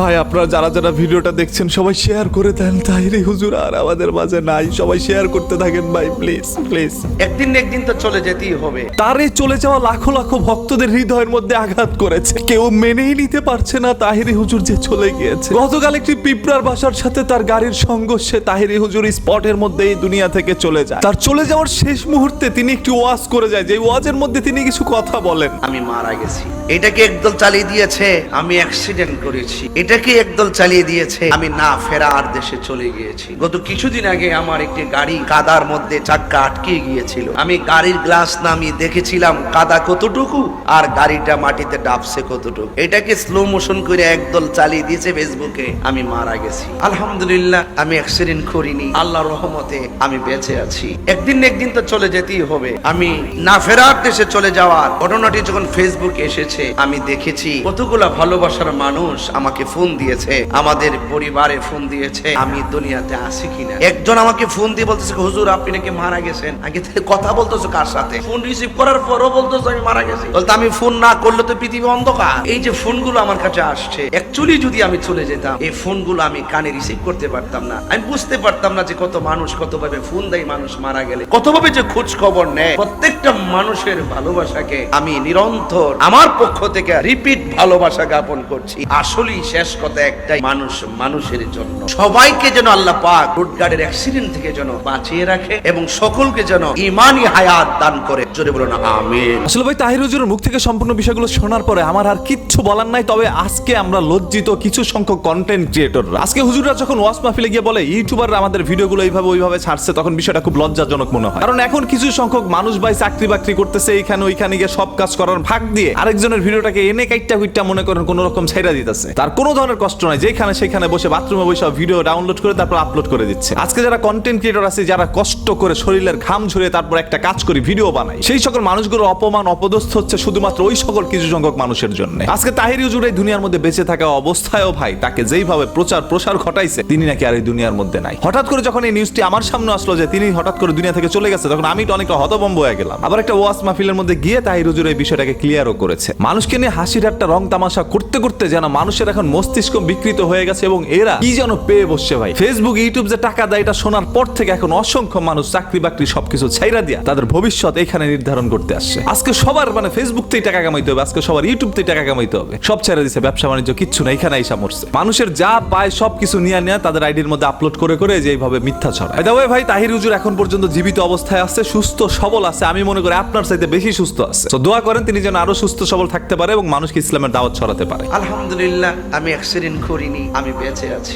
ভাই আপনারা যারা যারা ভিডিওটা দেখছেন সবাই শেয়ার করে দেন। তাহিরি হুজুর আর আমাদের মাঝে নাই। সবাই শেয়ার করতে থাকেন ভাই প্লিজ প্লিজ একদিন না একদিন তো চলে যেতেই হবে। তার এই চলে যাওয়া লাখো লাখো ভক্তদের হৃদয়ের মধ্যে আঘাত করেছে। কেউ মেনেই নিতে পারছে না তাহিরি হুজুর যে চলে গিয়েছে। গতকাল একটি পিঁপড়ার বাসার সাথে তার গাড়ির সংঘর্ষে তাহিরি হুজুর স্পটের মধ্যে এই দুনিয়া থেকে চলে যায়। তার চলে যাওয়ার শেষ মুহূর্তে তিনি একটি ওয়াজ করে যায় যে ওয়াজের মধ্যে তিনি কিছু কথা বলেন। আমি মারা গেছি। এটাকে একদল চালিয়ে দিয়েছে? আমি অ্যাক্সিডেন্ট করেছি। এটাকে একদল চালিয়ে দিয়েছে। আমি না ফেরার দেশে চলে গিয়েছি। গত কিছুদিন আগে আমার একটি গাড়ি কাদার মধ্যে চাক্কা আটকে গিয়েছিল। আমি গাড়ির গ্লাস নামিয়ে দেখেছিলাম, কাদা কতটুকু আর গাড়িটা মাটিতে ডাবছে কতটুকু। এটাকে স্লো মোশন করে একদল চালিয়ে দিয়েছে ফেসবুকে। আমি মারা গেছি। আলহামদুলিল্লাহ, আমি অ্যাক্সিডেন্ট করিনি। আল্লাহর রহমতে আমি বেঁচে আছি। একদিন একদিন তো চলে যেতেই হবে। আমি না ফেরার দেশে চলে যাওয়ার ঘটনাটি যখন ফেসবুক এসেছে, আমি দেখেছি, কতগুলা ভালোবাসার মানুষ আমাকে ফোন দিয়েছে, আমাদের পরিবারে ফোন দিয়েছে, আমি দুনিয়াতে আছি কিনা? একজন আমাকে ফোন দিয়ে বলতেছে, হুজুর, আপনি নাকি মারা গেছেন? আগে থেকে কথা বলতেছো কার সাথে? ফোন রিসিভ করার পরও বলতেছো, আমি মারা গেছি। বলতে, আমি ফোন না করলে তো পৃথিবী অন্ধকার। এই যে ফোনগুলো আমার কাছে আসছে অ্যাকচুয়ালি যদি আমি চলে যেতাম, এই ফোনগুলো আমি কানে রিসিভ করতে পারতাম না। আমি বুঝতে পারতাম না যে কত মানুষ কতভাবে ফোন দেয়, মানুষ মারা গেলে। কতভাবে যে খোঁজ খবর নেয়, প্রত্যেকটা মানুষের ভালোবাসাকে আমি নিরন্তর আমার পক্ষ থেকে রিপিট ভালোবাসা জ্ঞাপন করছি। আসলেই শেষ কথা একটাই, মানুষ মানুষের জন্য। সবাইকে যেন আল্লাহ পাক রোড গার্ডের অ্যাক্সিডেন্ট থেকে যেন বাঁচিয়ে রাখে এবং সকলকে যেন ইমানি হায়াত দান করে। জোরে বলুন, আমিন। আসলে ভাই, তাহির হুজুরের মুখ থেকে সম্পূর্ণ বিষয়গুলো শোনার পরে আমার আর কিচ্ছু বলার নাই, তবে আজকে আমরা লজ্জিত কিছু সংখ্যক কন্টেন্ট ক্রিয়েটর আজকে হুজুররা যখন ওয়াস মাহফিলে গিয়ে বলে ইউটিউবাররা আমাদের ভিডিওগুলো এইভাবে ওইভাবে ছাড়ছে, তখন বিষয়টা খুব লজ্জাজনক মনে হয়। কারণ এখন কিছু সংখ্যক মানুষ ভাই চাকরি বাকরি করতেছে, এইখানে ওইখানে গিয়ে সব কাজ করার ভাগ দিয়ে আরেকজনের ভিডিওটাকে এনে কাইটটা কুইটটা মনে করেন কোন রকম ছেড়া দিতেছে। তার কোনো ধরনের কষ্ট নাই, যেখানে সেখানে বসে বাথরুমে বসে ভিডিও ডাউনলোড করে তারপর আপলোড করে দিচ্ছে। আজকে যারা কন্টেন্ট ক্রিয়েটর আছে, যারা কষ্ট করে শরীরের ঘাম ঝরে তারপর একটা কাজ করি ভিডিও বানাই, সেই সকল মানুষগুলো অপমান, অপদস্থ হচ্ছে শুধুমাত্র ওই সকল কিছু সংখ্যক মানুষের জন্য। আজকে তাহির হুজুর এই দুনিয়ার মধ্যে বেঁচে থাকা অবস্থায়ও ভাই, তাকে যেইভাবে প্রচার প্রসার ঘটাইছে, তিনি নাকি আর এই দুনিয়ার মধ্যে নাই। হঠাৎ করে যখন এই নিউজটি আমার সামনে আসলো যে তিনি হঠাৎ করে দুনিয়া থেকে চলে গেছে, তখন আমি তো অনেকটা হতবম্ব হয়ে গেলাম। আবার একটা ওয়াস মাহফিলের মধ্যে গিয়ে তাহির এই বিষয়টাকে ক্লিয়ারও করেছে। মানুষকে নিয়ে হাসির একটা রং তামাশা করতে করতে যেন মানুষের এখন মস্তিষ্ক বিকৃত হয়ে গেছে এবং এরা কি যেন পেয়ে বসছে ভাই? ফেসবুক ইউটিউব যে টাকা দেয়, এটা শোনার পর থেকে এখন অসংখ্য মানুষ চাকরি বাকরি সবকিছু ছাইরা দিয়া তাদের ভবিষ্যৎ এখানে নির্ধারণ করতে আসছে। আজকে সবার মানে ফেসবুক থেকে টাকা কামাইতে হবে, আজকে সবার ইউটিউব থেকে টাকা কামাইতে হবে। সব ছেড়ে দিছে, ব্যবসা বাণিজ্য, কিচ্ছু না এখানে আইসা মরছে। মানুষের যা পায়, সবকিছু নিয়ে নিয়ে তাদের আইডির মধ্যে আপলোড করে করে যে এইভাবে মিথ্যা ছড়ায়। ভাই, তাহির হুজুর এখন পর্যন্ত জীবিত অবস্থায় আছে, সুস্থ, সবল আছে, আমি মনে করি আপনার চাইতে বেশি সুস্থ আছে। তো দোয়া করেন তিনি যেন আরও সুস্থ, সবল থাকতে পারে এবং মানুষকে ইসলামের দাওয়াত ছড়াতে পারে। আলহামদুলিল্লাহ আমি অ্যাক্সিডেন্ট করিনি আমি বেঁচে আছি।